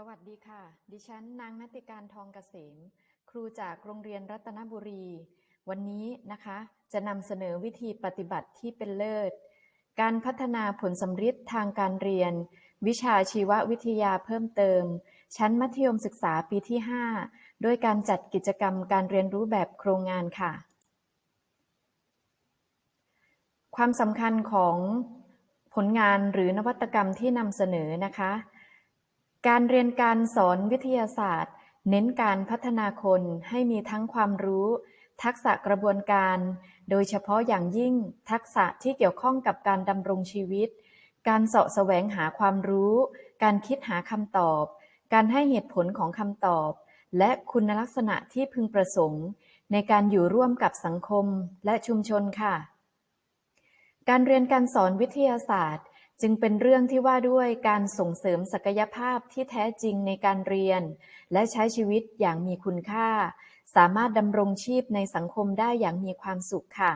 สวัสดีค่ะ ดิฉันนางนติการทองเกษม ครูจากโรงเรียนรัตนบุรี วันนี้นะคะ จะนำเสนอวิธีปฏิบัติที่เป็นเลิศ การพัฒนาผลสำฤทธิ์ทางการเรียน วิชาชีววิทยาเพิ่มเติม ชั้นมัธยมศึกษาปีที่5โดยการจัดกิจกรรมการเรียนรู้แบบโครงงานค่ะ ความสำคัญของผลงานหรือนวัตกรรมที่นำเสนอนะคะ การเรียนการสอนวิทยาศาสตร์ เน้นการพัฒนาคนให้มีทั้งความรู้ ทักษะกระบวนการ โดยเฉพาะอย่างยิ่งทักษะที่เกี่ยวข้องกับการดำรงชีวิต การเสาะแสวงหาความรู้ การคิดหาคำตอบ การให้เหตุผลของคำตอบ และคุณลักษณะที่พึงประสงค์ ในการอยู่ร่วมกับสังคมและชุมชนค่ะ การเรียนการสอนวิทยาศาสตร์ จึงเป็นเรื่องที่ว่าด้วยการส่งเสริมศักยภาพที่แท้จริงในการเรียน และใช้ชีวิตอย่างมีคุณค่า สามารถดำรงชีพในสังคมได้อย่างมีความสุขค่ะ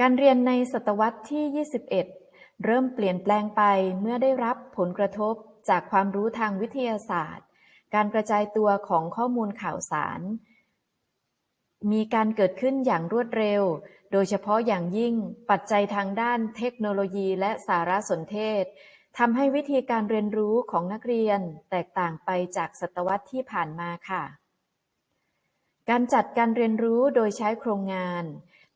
การเรียนในศตวรรษที่ 21 เริ่มเปลี่ยนแปลงไปเมื่อได้รับผลกระทบจากความรู้ทางวิทยาศาสตร์ การกระจายตัวของข้อมูลข่าวสาร มีการเกิดขึ้นอย่างรวดเร็ว โดยเฉพาะอย่างยิ่งปัจจัยทางด้านเทคโนโลยีและสารสนเทศทำให้วิธีการเรียนรู้ของนักเรียนแตกต่างไปจากศตวรรษที่ผ่านมาค่ะ การจัดการเรียนรู้โดยใช้โครงงาน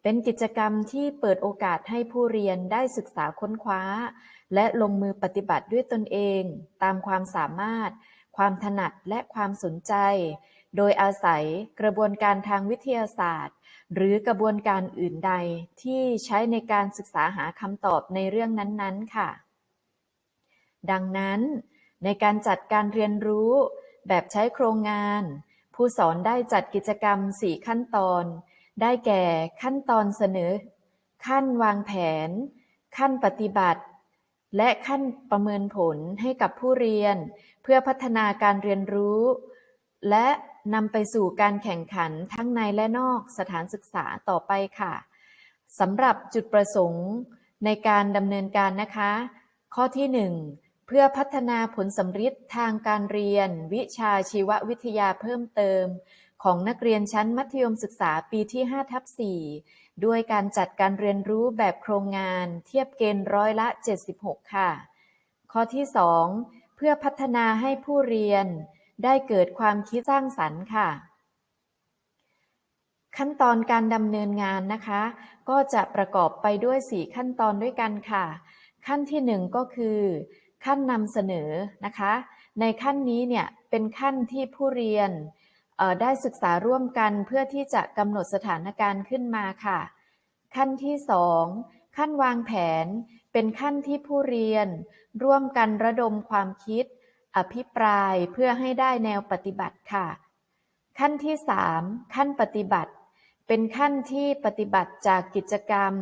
เป็นกิจกรรมที่เปิดโอกาสให้ผู้เรียนได้ศึกษาค้นคว้า และลงมือปฏิบัติด้วยตนเอง ตามความสามารถ ความถนัดและความสนใจ โดยอาศัยกระบวนการทางวิทยาศาสตร์ หรือกระบวนการอื่นใดที่ใช้ในการศึกษาหาคำตอบในเรื่องนั้น ๆ ค่ะ ดังนั้น ในการจัดการเรียนรู้ แบบใช้โครงงาน ผู้สอนได้จัดกิจกรรม 4 ขั้นตอน ได้แก่ขั้นตอนเสนอ ขั้นวางแผน ขั้นปฏิบัติ และขั้นประเมินผลให้กับผู้เรียน เพื่อพัฒนาการเรียนรู้ และนำไปสู่การแข่งขันทั้งในและนอกสถานศึกษาต่อไปค่ะสำหรับจุดประสงค์ในการดำเนินการนะคะ ข้อที่ 1 เพื่อพัฒนาผลสำฤทธิ์ทางการเรียน วิชาชีววิทยาเพิ่มเติม ของนักเรียนชั้นมัธยมศึกษาปีที่5ทับ4ด้วยการจัดการเรียนรู้แบบโครงงานเทียบเกณฑ์ร้อยละ 76 ค่ะ ข้อที่ 2 เพื่อพัฒนาให้ผู้เรียน ได้เกิดความคิดสร้างสรรค์ค่ะ ขั้นตอนการดำเนินงานนะคะ ก็จะประกอบไปด้วย 4 ขั้นตอนด้วยกันค่ะ ขั้นที่ 1 ก็คือ ขั้นนำเสนอนะคะ ในขั้นนี้เนี่ยเป็นขั้นที่ผู้เรียนได้ศึกษาร่วมกันเพื่อที่จะกำหนดสถานการณ์ขึ้นมาค่ะ ขั้นที่ 2 ขั้นวางแผน เป็นขั้นที่ผู้เรียน ร่วมกันระดมความคิด อภิปรายเพื่อให้ได้แนวปฏิบัติค่ะ ขั้นที่ 3 ขั้นปฏิบัติ เป็นขั้นที่ปฏิบัติจากกิจกรรม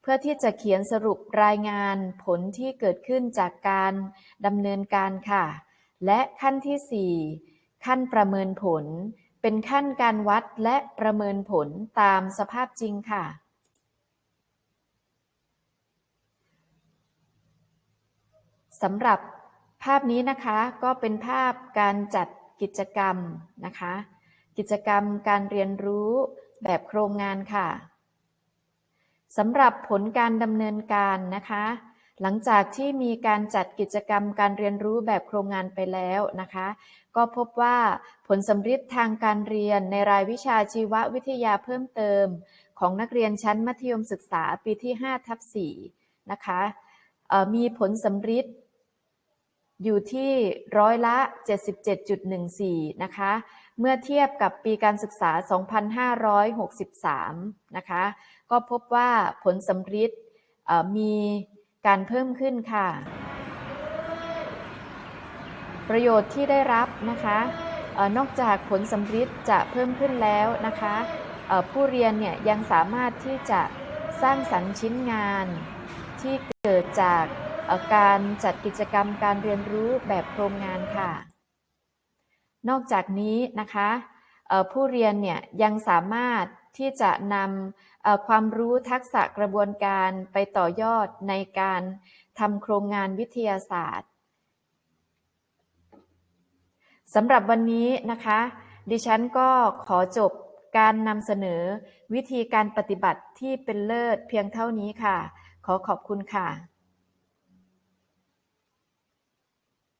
เพื่อที่จะเขียนสรุปรายงานผลที่เกิดขึ้นจากการดำเนินการค่ะ และขั้นที่ 4 ขั้นประเมินผล เป็นขั้นการวัดและประเมินผลตามสภาพจริงค่ะสำหรับ ภาพนี้นะคะก็เป็นภาพการจัดกิจกรรมนะคะ กิจกรรมการเรียนรู้แบบโครงงานค่ะสำหรับผลการดำเนินการนะคะ หลังจากที่มีการจัดกิจกรรมการเรียนรู้แบบโครงงานไปแล้วนะคะ ก็พบว่าผลสำฤทธิ์ทางการเรียนในรายวิชาชีววิทยาเพิ่มเติม ของนักเรียนชั้นมัธยมศึกษาปีที่5ทับ4นะคะมีผลสำฤทธิ์ อยู่ที่ร้อยละ 77.14 นะคะ เมื่อเทียบกับปีการศึกษา 2563 นะคะ ก็พบว่าผลสำฤทธิ์มีการเพิ่มขึ้นค่ะ ประโยชน์ที่ได้รับนะคะนอกจากผลสำฤทธิ์จะเพิ่มขึ้นแล้วนะคะผู้เรียนเนี่ยยังสามารถที่จะสร้างสรรค์ชิ้นงานที่เกิดจาก การจัดกิจกรรมการเรียนรู้แบบโครงงานค่ะ นอกจากนี้นะคะผู้เรียนเนี่ยยังสามารถที่จะนำความรู้ทักษะกระบวนการไปต่อยอดในการทำโครงงานวิทยาศาสตร์สำหรับวันนี้นะคะ ดิฉันก็ขอจบการนำเสนอวิธีการปฏิบัติที่เป็นเลิศเพียงเท่านี้ค่ะ ขอขอบคุณค่ะ